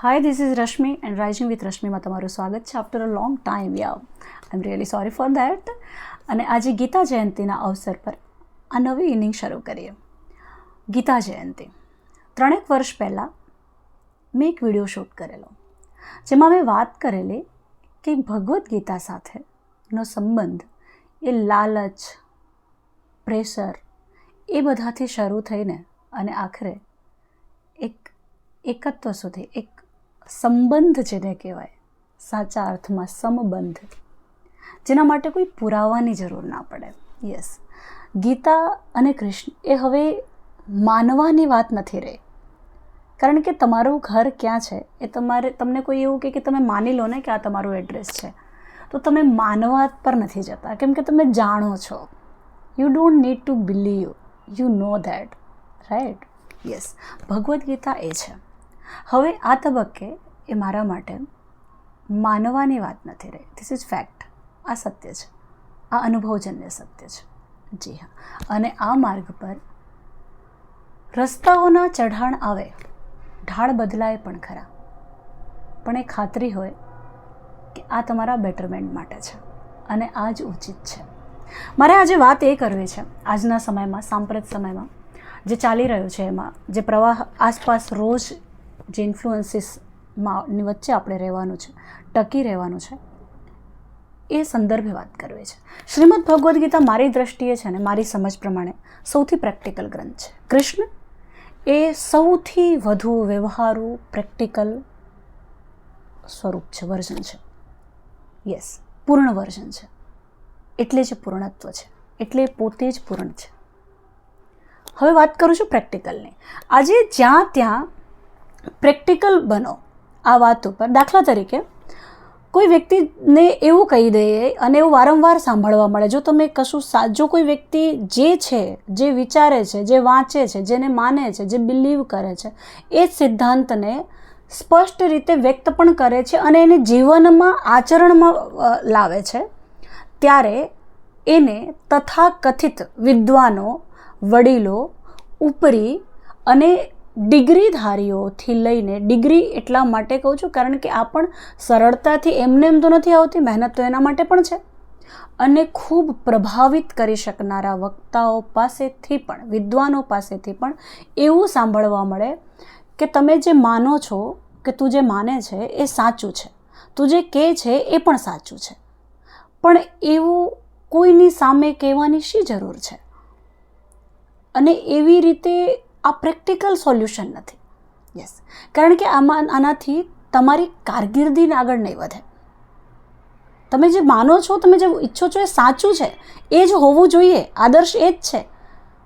Hi this is Rashmi and rising with રશ્મિમાં તમારું સ્વાગત છે after a long time yeah I am really sorry for that અને આજે ગીતા જયંતિના અવસર પર આ નવી ઇનિંગ શરૂ કરીએ ગીતા જયંતિ ત્રણેક વર્ષ પહેલાં મેં એક વીડિયો શૂટ કરેલો જેમાં મેં વાત કરેલી કે ભગવદ્ ગીતા સાથેનો સંબંધ એ લાલચ પ્રેશર એ બધાથી શરૂ થઈને અને આખરે એક એકત્વ સુધી એક સંબંધ જેને કહેવાય, સાચા અર્થમાં સમબંધ જેના માટે કોઈ પુરાવાની જરૂર ના પડે. યસ ગીતા અને કૃષ્ણ એ હવે માનવાની વાત નથી રહી. કારણ કે તમારું ઘર ક્યાં છે? એ તમારે, તમને કોઈ એવું કહે કે તમે માની લો ને કે આ તમારું એડ્રેસ છે. તો તમે માનવા પર નથી જતા. કેમ કે તમે જાણો છો. You don't need to believe you know that right yes Bhagavad Gita એ છે. હવે આ તબક્કે એ મારા માટે માનવાની વાત નથી રહી. ધીસ ઇઝ ફેક્ટ આ સત્ય છે. આ અનુભવજન્ય સત્ય છે. જી હા. અને આ માર્ગ પર રસ્તાઓના ચઢાણ આવે, ઢાળ બદલાય પણ ખરા. પણ એ ખાતરી હોય કે આ તમારા બેટરમેન્ટ માટે છે. અને આ જ ઉચિત છે. મારે આજે વાત એ કરવી છે, આજના સમયમાં, સાંપ્રત સમયમાં, જે ચાલી રહ્યું છે એમાં, જે પ્રવાહ આસપાસ રોજ જે ઇન્ફ્લુઅન્સીસમાં વચ્ચે આપણે રહેવાનું છે, ટકી રહેવાનું છે, એ સંદર્ભે વાત કરવી છે. શ્રીમદ ભગવદ્ ગીતા મારી દ્રષ્ટિએ છે ને, મારી સમજ પ્રમાણે સૌથી પ્રેક્ટિકલ ગ્રંથ છે. કૃષ્ણ એ સૌથી વધુ વ્યવહારુ પ્રેક્ટિકલ સ્વરૂપ છે વર્ઝન છે. યસ પૂર્ણ વર્ઝન છે. એટલે જ પૂર્ણત્વ છે. એટલે પોતે જ પૂર્ણ છે. હવે વાત કરું છું પ્રેક્ટિકલની આજે જ્યાં ત્યાં પ્રેક્ટિકલ બનો આ વાત ઉપર. દાખલા તરીકે, કોઈ વ્યક્તિને એવું કહી દઈએ અને એવું વારંવાર સાંભળવા મળે, જો તમે કશું સા, જો કોઈ વ્યક્તિ જે છે, જે વિચારે છે, જે વાંચે છે, જેને માને છે, જે બિલીવ કરે છે, એ સિદ્ધાંતને સ્પષ્ટ રીતે વ્યક્ત પણ કરે છે અને એને જીવનમાં, આચરણમાં લાવે છે, ત્યારે એને તથાકથિત વિદ્વાનો, વડીલો ઉપરી અને ડિગ્રીધારીઓથી લઈને ડિગ્રી એટલા માટે કહું છું કારણ કે આ પણ સરળતાથી એમને એમ તો નથી આવતી, મહેનત તો એના માટે પણ છે. અને ખૂબ પ્રભાવિત કરી શકનારા વક્તાઓ પાસેથી પણ, વિદ્વાનો પાસેથી પણ એવું સાંભળવા મળે કે તમે જે માનો છો કે તું જે માને છે એ સાચું છે. તું જે કહે છે એ પણ સાચું છે. પણ એવું કોઈની સામે કહેવાની શી જરૂર છે? અને એવી રીતે આ પ્રેક્ટિકલ સોલ્યુશન નથી. યસ કારણ કે આમાં આનાથી તમારી કારકિર્દીને આગળ નહીં વધે. તમે જે માનો છો, તમે જે ઈચ્છો છો એ સાચું છે, એ જ હોવું જોઈએ, આદર્શ એ જ છે.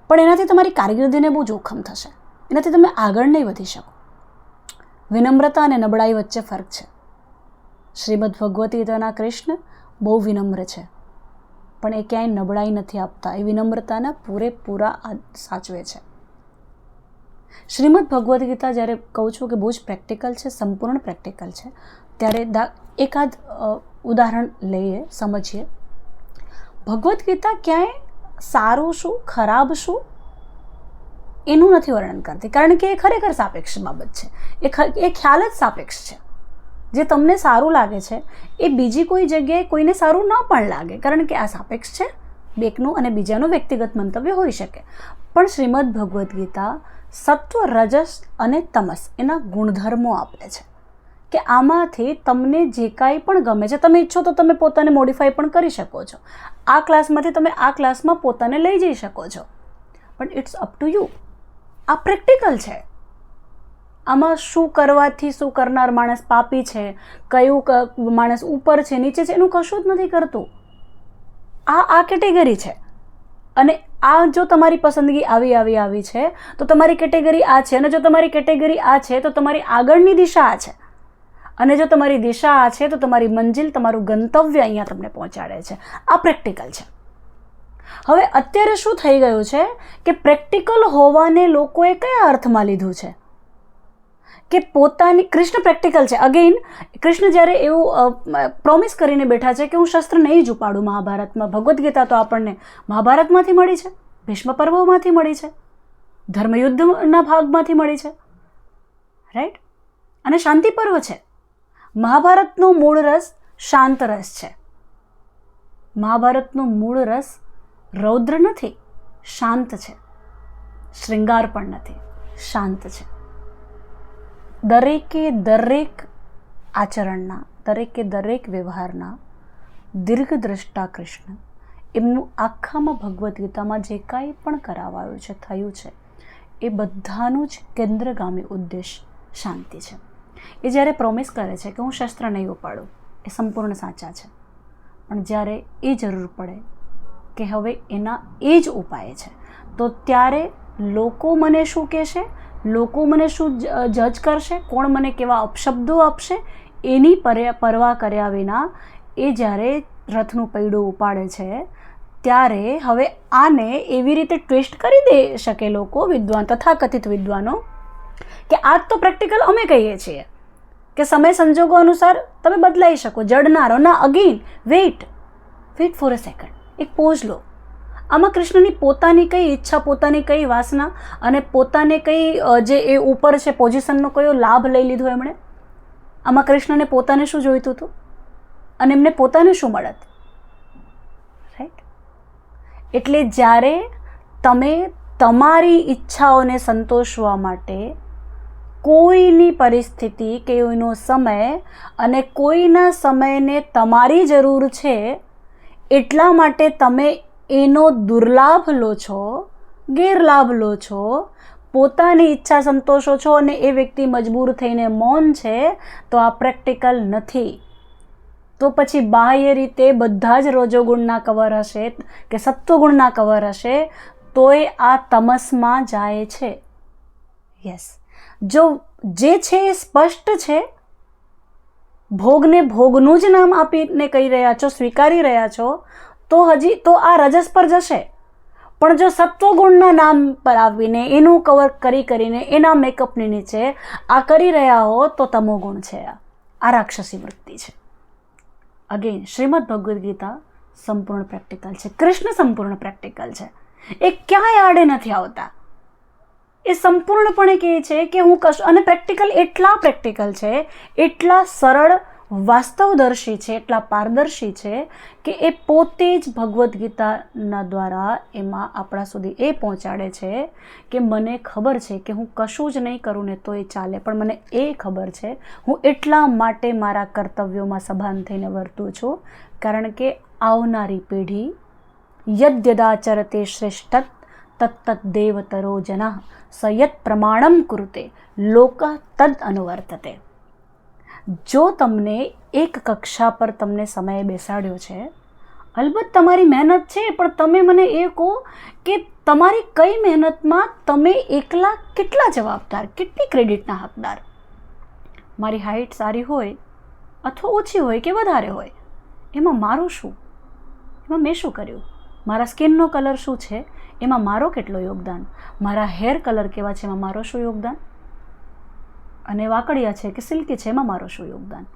પણ એનાથી તમારી કારકિર્દીને બહુ જોખમ થશે. એનાથી તમે આગળ નહીં વધી શકો. વિનમ્રતા અને નબળાઈ વચ્ચે ફરક છે. શ્રીમદ ભગવતી ગીતાના કૃષ્ણ બહુ વિનમ્ર છે. પણ એ ક્યાંય નબળાઈ નથી આપતા. એ વિનમ્રતાના પૂરેપૂરા સાચવે છે. શ્રીમદ ભગવદ્ ગીતા જ્યારે કહું છું કે બહુ જ પ્રેક્ટિકલ છે, સંપૂર્ણ પ્રેક્ટિકલ છે, ત્યારે એકાદ ઉદાહરણ લઈએ, સમજીએ. ભગવદ્ ગીતા ક્યાંય સારું શું, ખરાબ શું, એનું નથી વર્ણન કરતી, કારણ કે એ ખરેખર સાપેક્ષ બાબત છે. એ એ ખ્યાલ જ સાપેક્ષ છે. જે તમને સારું લાગે છે, એ બીજી કોઈ જગ્યાએ કોઈને સારું ન પણ લાગે, કારણ કે આ સાપેક્ષ છે, બેકનું અને બીજાનું વ્યક્તિગત મંતવ્ય હોઈ શકે. પણ શ્રીમદ ભગવદ્ ગીતા સત્વ, રજસ અને તમસ એના ગુણધર્મો આપે છે. કે આમાંથી તમને જે કાંઈ પણ ગમે છે, તમે ઈચ્છો તો તમે પોતાને મોડિફાઈ પણ કરી શકો છો. આ ક્લાસમાંથી તમે આ ક્લાસમાં પોતાને લઈ જઈ શકો છો. પણ ઇટ્સ અપ ટુ યુ આ પ્રેક્ટિકલ છે. આમાં શું કરવાથી શું કરનાર માણસ પાપી છે, કયું માણસ ઉપર છે, નીચે છે, એનું કશું જ નથી કરતું. આ આ કેટેગરી છે. અને આ જો તમારી પસંદગી આવી આવી આવી છે, તો તમારી કેટેગરી આ છે અને જો તમારી કેટેગરી આ છે, તો તમારી આગળની દિશા આ છે. અને જો તમારી દિશા આ છે, તો તમારી મંજિલ, તમારું ગંતવ્ય અહીંયા તમને પહોંચાડે છે. આ પ્રેક્ટિકલ છે. હવે અત્યારે શું થઈ ગયું છે કે પ્રેક્ટિકલ હોવાને લોકોએ કયા અર્થમાં લીધું છે? કે પોતાની, કૃષ્ણ પ્રેક્ટિકલ છે. અગેઇન કૃષ્ણ જ્યારે એવું પ્રોમિસ કરીને બેઠા છે કે હું શસ્ત્ર નહીં ઝુપાડું મહાભારતમાં. ભગવદ્ ગીતા તો આપણને મહાભારતમાંથી મળી છે ભીષ્મ પર્વમાંથી મળી છે, ધર્મયુદ્ધના ભાગમાંથી મળી છે. રાઈટ અને શાંતિ પર્વ છે. મહાભારતનો મૂળ રસ શાંત રસ છે. મહાભારતનો મૂળ રસ રૌદ્ર નથી, શાંત છે. શૃંગાર પણ નથી, શાંત છે. દરેકે દરેક આચરણના, દરેકે દરેક વ્યવહારના દીર્ઘદ્રષ્ટા કૃષ્ણ. એમનું આખામાં ભગવદ્ ગીતામાં જે કાંઈ પણ કરાવાયું છે, થયું છે, એ બધાનું જ કેન્દ્રગામી ઉદ્દેશ શાંતિ છે. એ જ્યારે પ્રોમિસ કરે છે કે હું શસ્ત્ર નહીં ઉપાડું, એ સંપૂર્ણ સાચા છે. પણ જ્યારે એ જરૂર પડે કે હવે એના એ જ ઉપાય છે, તો ત્યારે લોકો મને શું કહેશે? લોકો મને શું જજ કરશે? કોણ મને કેવા અપશબ્દો આપશે? એની પરવા કર્યા વિના એ જ્યારે રથનું પૈડું ઉપાડે છે, ત્યારે હવે આને એવી રીતે ટ્વિસ્ટ કરી દે શકે લોકો, વિદ્વાન, તથાકથિત વિદ્વાનો? કે આ તો પ્રેક્ટિકલ અમે કહીએ છીએ. કે સમય સંજોગો અનુસાર તમે બદલાઈ શકો. જડનારો, ના, again, wait wait for a second. એક પોઝ લો. આમાં કૃષ્ણની પોતાની કઈ ઈચ્છા, પોતાની કઈ વાસના અને પોતાને કઈ જે એ ઉપર છે, પોઝિશનનો કયો લાભ લઈ લીધો એમણે? આમાં કૃષ્ણને પોતાને શું જોઈતું હતું? અને એમને પોતાને શું મળત? રાઈટ એટલે જ્યારે તમે તમારી ઈચ્છાઓને સંતોષવા માટે કોઈની પરિસ્થિતિ કે કોઈનો સમય અને કોઈના સમયને તમારી જરૂર છે, એટલા માટે તમે એનો દુર્લાભ લો છો, ગેરલાભ લો છો, પોતાની ઈચ્છા સંતોષો છો અને એ વ્યક્તિ મજબૂર થઈને મૌન છે, તો આ પ્રેક્ટિકલ નથી. તો પછી બાહ્ય રીતે બધા જ રજોગુણના કવર હશે કે સત્વગુણના કવર હશે, તોય આ તમસમાં જાય છે. યસ. જો જે છે એ સ્પષ્ટ છે, ભોગને ભોગનું જ નામ આપીને કહી રહ્યા છો, સ્વીકારી રહ્યા છો તો હજી તો આ રજસ પર જશે. પણ જો સત્વગુણના નામ પર આવીને એનું કવર કરી કરીને એના મેકઅપની નીચે આ કરી રહ્યા હો તો તમો ગુણ છે. આ આ રાક્ષસી વૃત્તિ છે. અગેન શ્રીમદ ભગવદ્ ગીતા સંપૂર્ણ પ્રેક્ટિકલ છે. કૃષ્ણ સંપૂર્ણ પ્રેક્ટિકલ છે. એ ક્યાંય આડે નથી આવતા. એ સંપૂર્ણપણે કહે છે કે હું કશું, અને પ્રેક્ટિકલ એટલા પ્રેક્ટિકલ છે, એટલા સરળ વાસ્તવદર્શી છે, એટલા પારદર્શી છે કે એ પોતે જ ભગવદ્ ગીતાના દ્વારા એમાં આપણા સુધી એ પહોંચાડે છે કે મને ખબર છે કે હું કશું જ નહીં કરું ને તો એ ચાલે. પણ મને એ ખબર છે, હું એટલા માટે મારા કર્તવ્યોમાં સભાન થઈને વર્તું છું, કારણ કે આવનારી પેઢી યદ્યદાચરતે શ્રેષ્ઠ તત્તત દેવતરો જના સયત પ્રમાણમ કૃતે લોક તદ અનુવર્તતે. જો તમને એક કક્ષા પર તમને સમયે બેસાડ્યો છે, અલબત્ત તમારી મહેનત છે, પણ તમે મને એ કહો કે તમારી કઈ મહેનતમાં તમે એકલા કેટલા જવાબદાર, કેટલી ક્રેડિટના હકદાર? મારી હાઇટ સારી હોય અથવા ઓછી હોય કે વધારે હોય, એમાં મારું શું? એમાં મેં શું કર્યું? મારા સ્કિનનો કલર શું છે? એમાં મારો કેટલો યોગદાન? મારા હેર કલર કેવા છે? એમાં મારો શું યોગદાન? અને વાકડિયા છે કે સિલ્કી છે એમાં મારો શું યોગદાન?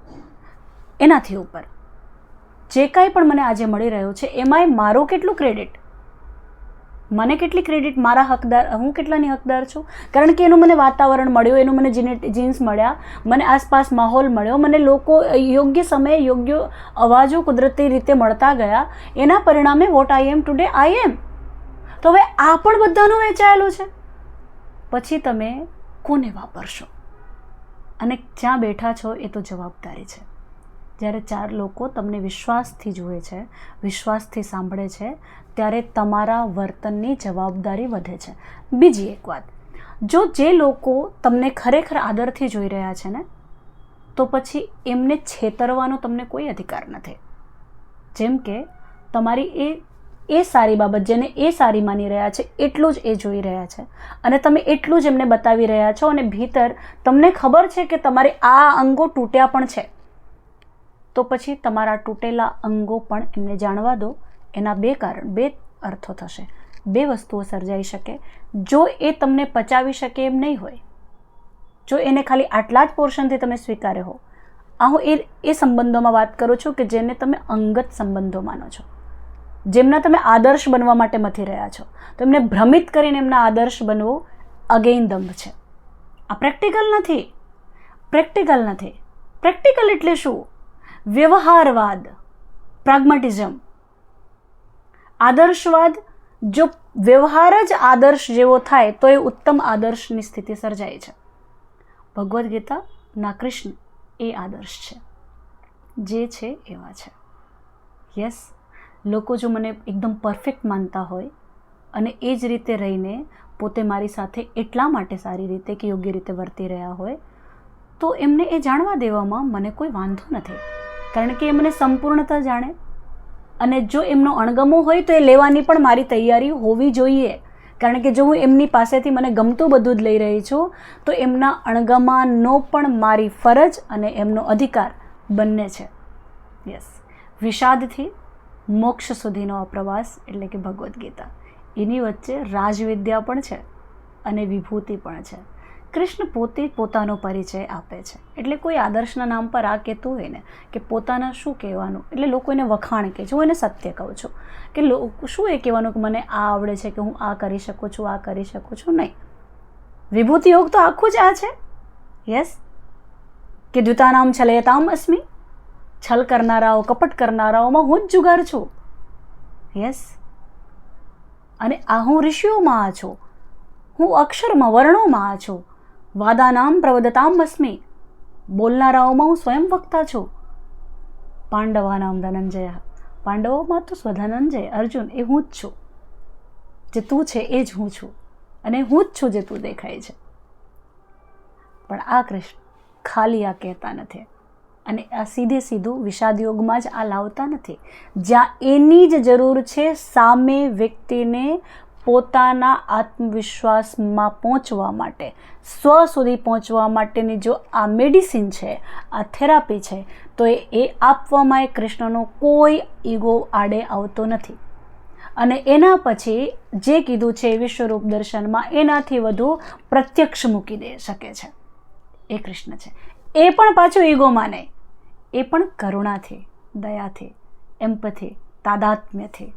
એનાથી ઉપર. જે કાંઈ પણ મને આજે મળી રહ્યું છે, એમાંય મારું કેટલું ક્રેડિટ મને કેટલી ક્રેડિટ મારા હકદાર, હું કેટલાની હકદાર છું? કારણ કે એનું મને વાતાવરણ મળ્યું, એનું મને જીને જીન્સ મળ્યા, મને આસપાસ માહોલ મળ્યો, મને લોકો યોગ્ય સમયે યોગ્ય અવાજો કુદરતી રીતે મળતા ગયા, એના પરિણામે what I M today I એમ તો હવે આ પણ બધાનું વેચાયેલું છે. પછી તમે કોને વાપરશો? અને જ્યાં બેઠા છો એ તો જવાબદારી છે. જ્યારે ચાર લોકો તમને વિશ્વાસથી જુએ છે, વિશ્વાસથી સાંભળે છે, ત્યારે તમારા વર્તનની જવાબદારી વધે છે. બીજી એક વાત, જો જે લોકો તમને ખરેખર આદરથી જોઈ રહ્યા છે ને, તો પછી એમને છેતરવાનો તમને કોઈ અધિકાર નથી. જેમ કે, તમારી એ એ સારી બાબત જેને એ સારી માની રહ્યા છે, એટલું જ એ જોઈ રહ્યા છે. અને તમે એટલું જ એમને બતાવી રહ્યા છો અને ભીતર તમને ખબર છે કે તમારે આ અંગો તૂટ્યા પણ છે. તો પછી તમારા તૂટેલા અંગો પણ એમને જાણવા દો. એના બે કારણ, બે અર્થો થશે. બે વસ્તુઓ સર્જાઈ શકે. જો એ તમને પચાવી શકે એમ નહીં હોય, જો એને ખાલી આટલા જ પોર્શનથી તમે સ્વીકારે હો. આ હું એ એ સંબંધોમાં વાત કરું છું કે જેને તમે અંગત સંબંધો માનો છો. જેમના તમે આદર્શ બનવા માટે મથી રહ્યા છો. તો એમને ભ્રમિત કરીને એમના આદર્શ બનવું અગેઇન દંભ છે. આ પ્રેક્ટિકલ નથી. પ્રેક્ટિકલ નથી. પ્રેક્ટિકલ એટલે શું? વ્યવહારવાદ. પ્રાગ્મેટિઝમ આદર્શવાદ જો વ્યવહાર જ આદર્શ જેવો થાય તો એ ઉત્તમ આદર્શની સ્થિતિ સર્જાય છે. ભગવદ્ ગીતા ના કૃષ્ણ એ આદર્શ છે. જે છે એવા છે. યસ લોકો જો મને એકદમ પરફેક્ટ માનતા હોય અને એ જ રીતે રહીને પોતે મારી સાથે એટલા માટે સારી રીતે કે યોગ્ય રીતે વર્તી રહ્યા હોય, તો એમને એ જાણવા દેવામાં મને કોઈ વાંધો નથી. કારણ કે એ મને સંપૂર્ણતા જાણે. અને જો એમનો અણગમો હોય તો એ લેવાની પણ મારી તૈયારી હોવી જોઈએ. કારણ કે જો હું એમની પાસેથી મને ગમતું બધું જ લઈ રહી છું, તો એમના અણગમાનો પણ મારી ફરજ અને એમનો અધિકાર બંને છે. યસ વિષાદથી મોક્ષ સુધીનો પ્રવાસ એટલે કે ભગવદ્ ગીતા. એની વચ્ચે રાજવિદ્યા પણ છે અને વિભૂતિ પણ છે. કૃષ્ણ પોતે પોતાનો પરિચય આપે છે. એટલે કોઈ આદર્શના નામ પર આ કહેતું હોય ને કે પોતાના શું કહેવાનું? એટલે લોકો એને વખાણ કહે છે. હું એને સત્ય કહું છું. કે શું એ કહેવાનું કે મને આ આવડે છે કે હું આ કરી શકું છું, આ કરી શકું છું? નહીં. વિભૂતિ યોગ તો આખું જ આ છે. યસ કે દ્યુતાનામ છલયતામ અસ્મી? છલ કરનારાઓ, કપટ કરનારાઓમાં હું જ જુગાર છું. યસ અને આ હું ઋષિઓમાં છું. હું અક્ષરમાં, વર્ણોમાં છું. વાદાનામ, પ્રવદતામ વસ્મી. બોલનારાઓમાં હું સ્વયં વક્તા છું. પાંડવાનામ ધનંજય. પાંડવોમાં તો સ્વધનંજય, અર્જુન, એ હું જ છું. જે તું છે, એ જ હું છું. અને હું જ છું જે તું દેખાય છે. પણ આ કૃષ્ણ ખાલી આ કહેતા નથી. અને આ સીધે સીધું વિષાદ યોગમાં જ આ લાવતા નથી. જ્યાં એની જ જરૂર છે સામે વ્યક્તિને પોતાના આત્મવિશ્વાસમાં પહોંચવા માટે. સ્વ સુધી પહોંચવા માટેની જો આ મેડિસિન છે, આ થેરાપી છે, તો એ એ આપવામાં એ કૃષ્ણનો કોઈ ઈગો આડે આવતો નથી. અને એના પછી જે કીધું છે વિશ્વરૂપ દર્શનમાં એનાથી વધુ પ્રત્યક્ષ મૂકી દે શકે છે. એ કૃષ્ણ છે. એ પણ પાછું ઈગોમાં નહીં. એ પણ કરુણાથી, દયાથી, એમ્પથી, તાદાત્મ્યથી,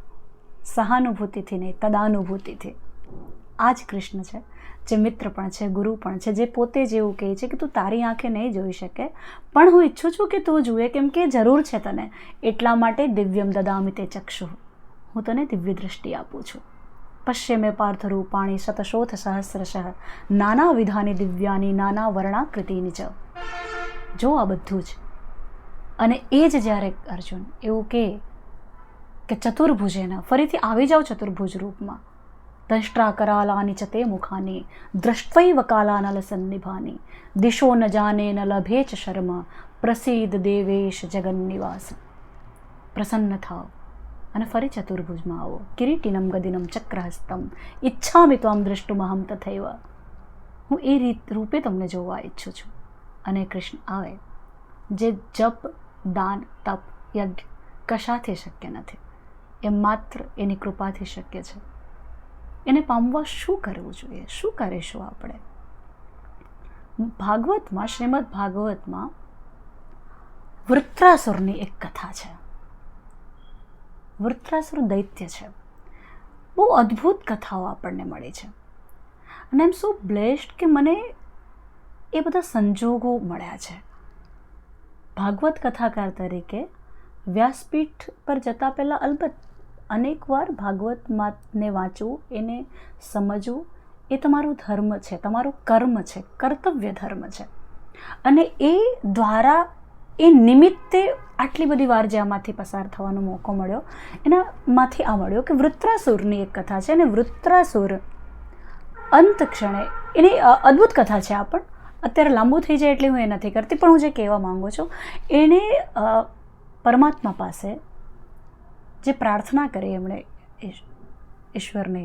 સહાનુભૂતિથી નહીં, તદાનુભૂતિથી. આ જ કૃષ્ણ છે, જે મિત્ર પણ છે, ગુરુ પણ છે, જે પોતે જ એવું કહે છે કે તું તારી આંખે નહીં જોઈ શકે, પણ હું ઈચ્છું છું કે તું જુએ કેમ કે જરૂર છે તને. એટલા માટે દિવ્યમ દદામિતે ચક્ષુ. હું તને દિવ્ય દૃષ્ટિ આપું છું. પશ્ચિમે પાર્થ રૂપાણી શતશોથ સહસ્રશ. નાના વિધાની દિવ્યાની નાના વર્ણાકૃતિની ચ જો આ બધું જ. અને એ જ જ્યારે અર્જુન એવું કહે કે ચતુર્ભુજેના ફરીથી આવી જાઓ ચતુર્ભુજ રૂપમાં. દંષ્ટ્રા કરાલાની ચતે મુખાની, દ્રષ્ટૈવ કાલાનલ સન્નિભાની દિશો ન જાને ન લભે ચ શર્મ પ્રસિદ્ધ દેવેશ જગન્નિવાસ. પ્રસન્ન થાવ અને ફરી ચતુર્ભુજમાં આવો. કિરીટિનમ ગદિનમ ચક્રહસ્તમ. ઈચ્છામિ ત્વામ દ્રષ્ટુમહમ તથૈવ. હું એ રીત રૂપે તમને જોવા ઈચ્છું છું. અને કૃષ્ણ આવે. જે જપ, દાન, તપ, યજ્ઞ કશાથી શક્ય નથી. એ માત્ર એની કૃપાથી શક્ય છે. એને પામવા શું કરવું જોઈએ? શું કરીશું આપણે? ભાગવતમાં, શ્રીમદ ભાગવતમાં વૃત્રાસુરની એક કથા છે. વૃત્રાસુર દૈત્ય છે. બહુ અદ્ભુત કથાઓ આપણને મળી છે. અને એમ શું બ્લેસ્ડ કે મને એ બધા સંજોગો મળ્યા છે. ભાગવત કથાકાર તરીકે વ્યાસપીઠ પર જતાં પહેલાં અલબત્ત અનેકવાર ભાગવત માતને વાંચવું, એને સમજવું, એ તમારું ધર્મ છે, તમારું કર્મ છે, કર્તવ્ય ધર્મ છે. અને એ દ્વારા એ નિમિત્તે આટલી બધી વાર જે આમાંથી પસાર થવાનો મોકો મળ્યો, એનામાંથી આ મળ્યો કે વૃત્રાસુરની એક કથા છે અને વૃત્રાસુર અંત ક્ષણે એની અદ્ભુત કથા છે આ પણ. અત્યારે લાંબુ થઈ જાય એટલે હું એ નથી કરતી, પણ હું જે કહેવા માગું છું એણે પરમાત્મા પાસે જે પ્રાર્થના કરી એમણે ઈશ્વરને,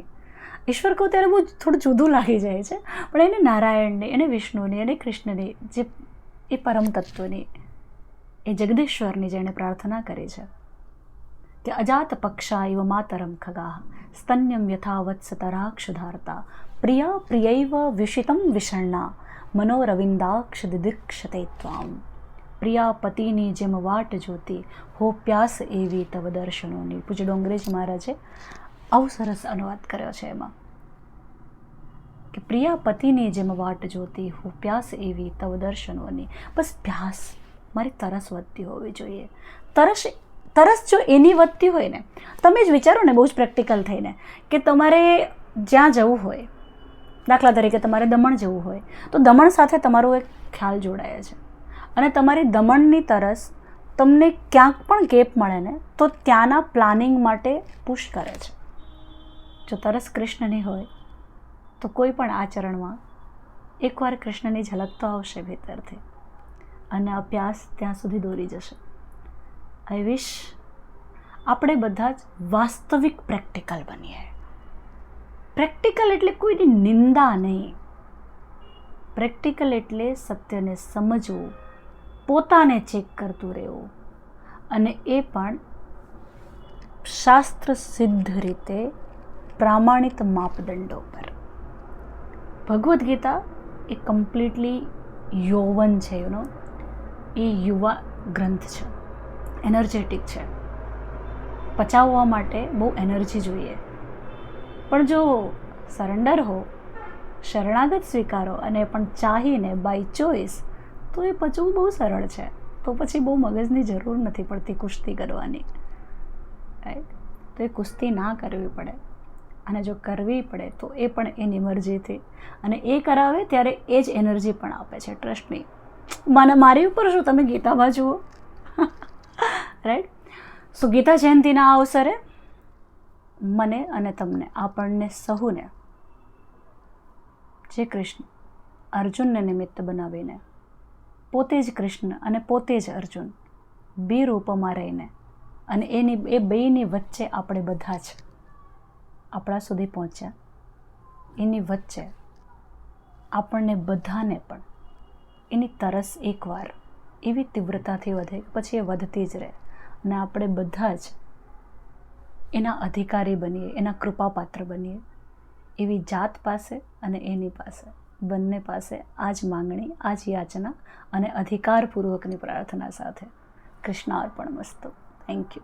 ઈશ્વર કહું ત્યારે બહુ થોડું જુદું લાગી જાય છે, પણ એને નારાયણની, એને વિષ્ણુની અને કૃષ્ણની, જે એ પરમ તત્વની, એ જગદીશ્વરની જેણે પ્રાર્થના કરી છે, કે અજાત પક્ષા ઇવ માતરમ ખગા સ્તન્યમ યથા વત્સતરાક્ષુધારતા પ્રિયા પ્રિયૈવ વિષિતમ વિષણ્ણા મનોરવિંદાક્ષ દિદીક્ષતે ત્વામ પ્રિયા પતિની જેમ વાટ જોતી હો પ્યાસ એવી તવ દર્શનોની પૂજ્ય ડોંગરેજ મહારાજે આવું સરસ અનુવાદ કર્યો છે એમાં કે પ્રિયા પતિની જેમ વાટ જોતી હું પ્યાસ એવી તવ દર્શનોની બસ પ્યાસ મારી તરસ વધતી હોવી જોઈએ તરસ તરસ જો એની વધતી હોય ને તમે જ વિચારો ને બહુ જ પ્રેક્ટિકલ થઈને કે તમારે જ્યાં જવું હોય દાખલા તરીકે તમારે દમણ જવું હોય, તો દમણ સાથે તમારો એક ખ્યાલ જોડાય છે. અને તમારી દમણની તરસ તમને ક્યાંક પણ ગેપ મળે ને, તો ત્યાંના પ્લાનિંગ માટે પુશ કરે છે. જો તરસ કૃષ્ણની હોય, તો કોઈ પણ આચરણમાં એકવાર કૃષ્ણની ઝલક તો આવશે ભીતરથી. અને અભ્યાસ ત્યાં સુધી દોરી જશે. આઈ વિશ આપણે બધા જ વાસ્તવિક પ્રેક્ટિકલ બનીએ. પ્રેક્ટિકલ એટલે કોઈની નિંદા નહીં. પ્રેક્ટિકલ એટલે સત્યને સમજવું, પોતાને ચેક કરતું રહેવું અને એ પણ શાસ્ત્ર સિદ્ધ રીતે પ્રામાણિક માપદંડો પર. ભગવદ્ ગીતા એ કમ્પ્લીટલી યૌવન છે યુનો એ યુવા ગ્રંથ છે. એનર્જેટિક છે. પચાવવા માટે બહુ એનર્જી જોઈએ. પણ જો સરેન્ડર હો, શરણાગત સ્વીકારો અને પણ ચાહીને બાય ચોઈસ તો એ પચવું બહુ સરળ છે. તો પછી બહુ મગજની જરૂર નથી પડતી કુસ્તી કરવાની. રાઈટ તો એ કુસ્તી ના કરવી પડે. અને જો કરવી પડે, તો એ પણ એની મરજીથી. અને એ કરાવે ત્યારે એ જ એનર્જી પણ આપે છે ટ્રસ્ટ મી મને મારી ઉપર શું તમે ગીતામાં જુઓ? રાઈટ સો ગીતા જયંતિના અવસરે મને અને તમને, આપણને સહુને, જે કૃષ્ણ અર્જુનને નિમિત્ત બનાવીને, પોતે જ કૃષ્ણ અને પોતે જ અર્જુન બે રૂપમાં રહીને અને એની, એ બેની વચ્ચે આપણે બધા જ આપણા સુધી પહોંચ્યા. એની વચ્ચે આપણને બધાને પણ એની તરસ એકવાર એવી તીવ્રતાથી વધે, પછી એ વધતી જ રહે અને આપણે બધા જ એના અધિકારી બનીએ, એના કૃપાપાત્ર બનીએ. એવી જાત પાસે અને એની પાસે, બંને પાસે આ જ માંગણી આ જ યાચના અને અધિકારપૂર્વકની પ્રાર્થના સાથે. કૃષ્ણાર્પણ મસ્તુ. Thank you